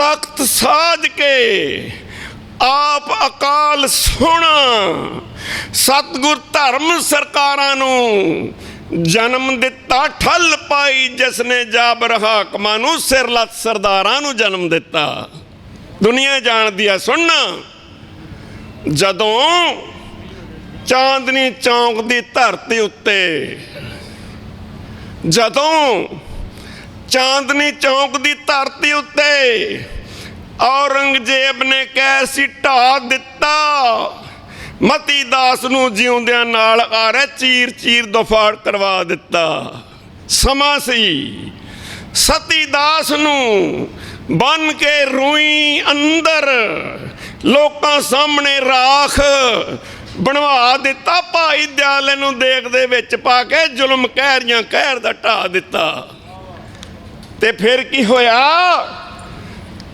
ਤਖਤ ਸਾਜ ਕੇ ਆਪ ਅਕਾਲ ਸੁਣਾ। ਸਤਗੁਰ ਧਰਮ ਸਰਕਾਰਾਂ ਨੂੰ ਜਨਮ ਦਿੱਤਾ, ਠੱਲ ਪਾਈ ਜਿਸ ਨੇ ਜਾਬਰ ਹਾਕਮਾਂ ਨੂੰ ਸਿਰ ਲੱਤ ਸਰਦਾਰਾਂ ਨੂੰ ਜਨਮ ਦਿੱਤਾ। ਦੁਨੀਆ ਜਾਣਦੀ ਆ ਸੁਣਨਾ ਜਦੋਂ ਚਾਂਦਨੀ ਚੌਂਕ ਦੀ ਧਰਤੀ ਉੱਤੇ, ਜਦੋਂ ਚਾਂਦਨੀ ਚੌਂਕ ਦੀ ਧਰਤੀ ਉੱਤੇ ਔਰੰਗਜ਼ੇਬ ਨੇ ਕਹਿ ਸੀ ਢਾ ਦਿੱਤਾ। ਮਤੀ ਦਾਸ ਨੂੰ ਜਿਉਂਦਿਆਂ ਨਾਲ ਆਰੇ ਚੀਰ ਚੀਰ ਦਫਾੜ ਕਰਵਾ ਦਿੱਤਾ। ਸਮਾਂ ਸੀ। ਸਤੀ ਦਾਸ ਨੂੰ ਬਨ ਕੇ ਰੂਈ ਅੰਦਰ ਲੋਕਾਂ ਸਾਹਮਣੇ ਰਾਖ ਬਣਵਾ ਦਿੱਤਾ। ਭਾਈ ਦਿਆਲੇ ਨੂੰ ਦੇਖ ਦੇ ਵਿੱਚ ਪਾ ਕੇ ਜ਼ੁਲਮ ਕਹਿਰੀਆਂ, ਕਹਿਰ ਦਾ ਢਾ ਦਿੱਤਾ। ਤੇ ਫਿਰ ਕੀ ਹੋਇਆ?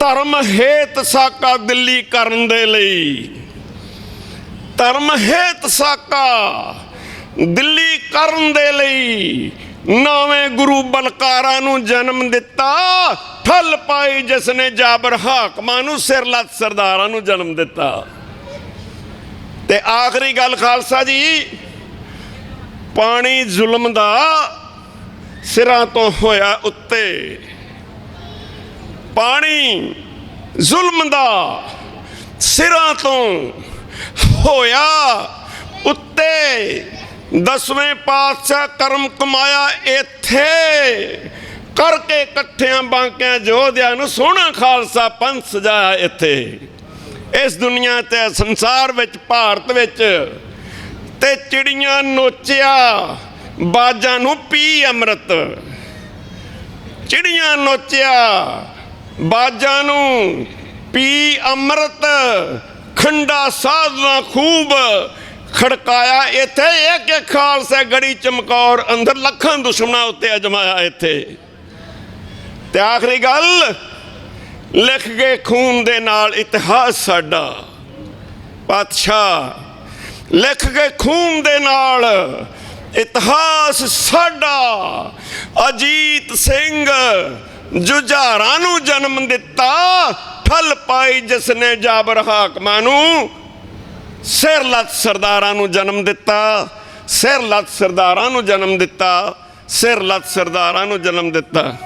ਧਰਮ ਹੇਤ ਸਾਕਾ ਦਿੱਲੀ ਕਰਨ ਦੇ ਲਈ। ਧਰਮ ਹੇਤ ਸਾਕਾ ਦਿੱਲੀ ਕਰਨ ਦੇ ਲਈ ਨਵੇਂ ਗੁਰੂ ਬਲਕਾਰਾਂ ਨੂੰ ਜਨਮ ਦਿੱਤਾ। ਠੱਲ ਪਾਈ ਜਿਸ ਨੇ ਜਾਬਰ ਹਾਕਮਾਂ ਨੂੰ ਸਿਰ ਲੱਤ ਸਰਦਾਰਾਂ ਨੂੰ ਜਨਮ ਦਿੱਤਾ। ਤੇ ਆਖਰੀ ਗੱਲ ਖਾਲਸਾ ਜੀ, ਪਾਣੀ ਜ਼ੁਲਮ ਦਾ ਸਿਰਾਂ ਤੋਂ ਹੋਇਆ ਉੱਤੇ। ਪਾਣੀ ਜ਼ੁਲਮ ਦਾ ਸਿਰਾਂ ਤੋਂ ਹੋਇਆ ਉੱਤੇ। ਦਸਵੇਂ ਪਾਤਸ਼ਾਹ ਕਰਮ ਕਮਾਇਆ ਇੱਥੇ। ਕਰਕੇ ਇਕੱਠਿਆਂ ਬਾਂਕਿਆਂ ਜੋਧਿਆਂ ਨੂੰ ਸੋਹਣਾ ਖਾਲਸਾ ਪੰਥ ਸਜਾਇਆ ਇੱਥੇ। ਇਸ ਦੁਨੀਆ ਤੇ ਸੰਸਾਰ ਵਿੱਚ, ਭਾਰਤ ਵਿੱਚ ਤੇ ਚਿੜੀਆਂ ਨੋਚਿਆ। ਬਾਜਾਂ ਨੂੰ ਪੀ ਅੰਮ੍ਰਿਤ। ਚਿੜੀਆਂ ਨੋਚਿਆ, ਬਾਜਾਂ ਨੂੰ ਪੀ ਅੰਮ੍ਰਿਤ। ਖੰਡਾ ਸਾਧਨਾ ਖੂਬ, ਖੜਕਾਇਆ ਇੱਥੇ ਇੱਕ ਇੱਕ ਖਾਲਸਾ ਗੜੀ ਚਮਕੌਰ, ਅੰਦਰ ਲੱਖਾਂ ਦੁਸ਼ਮਣਾਂ ਉੱਤੇ ਅਜਮਾਇਆ ਇੱਥੇ। ਤੇ ਆਖਰੀ ਗੱਲ, ਲਿਖ ਗਏ ਖੂਨ ਦੇ ਨਾਲ ਇਤਿਹਾਸ ਸਾਡਾ। ਪਾਤਸ਼ਾਹ, ਲਿਖ ਗਏ ਖੂਨ ਦੇ ਨਾਲ ਇਤਿਹਾਸ ਸਾਡਾ। ਅਜੀਤ ਸਿੰਘ ਜੁਝਾਰਾਂ ਨੂੰ ਜਨਮ ਦਿੱਤਾ। ਠੱਲ ਪਾਈ ਜਿਸ ਨੇ ਜਾਬਰ ਹਾਕਮਾਂ ਨੂੰ। ਸਿਰ ਲੱਤ ਸਰਦਾਰਾਂ ਨੂੰ ਜਨਮ ਦਿੱਤਾ। ਸਿਰ ਲੱਤ ਸਰਦਾਰਾਂ ਨੂੰ ਜਨਮ ਦਿੱਤਾ। ਸਿਰ ਲੱਤ ਸਰਦਾਰਾਂ ਨੂੰ ਜਨਮ ਦਿੱਤਾ।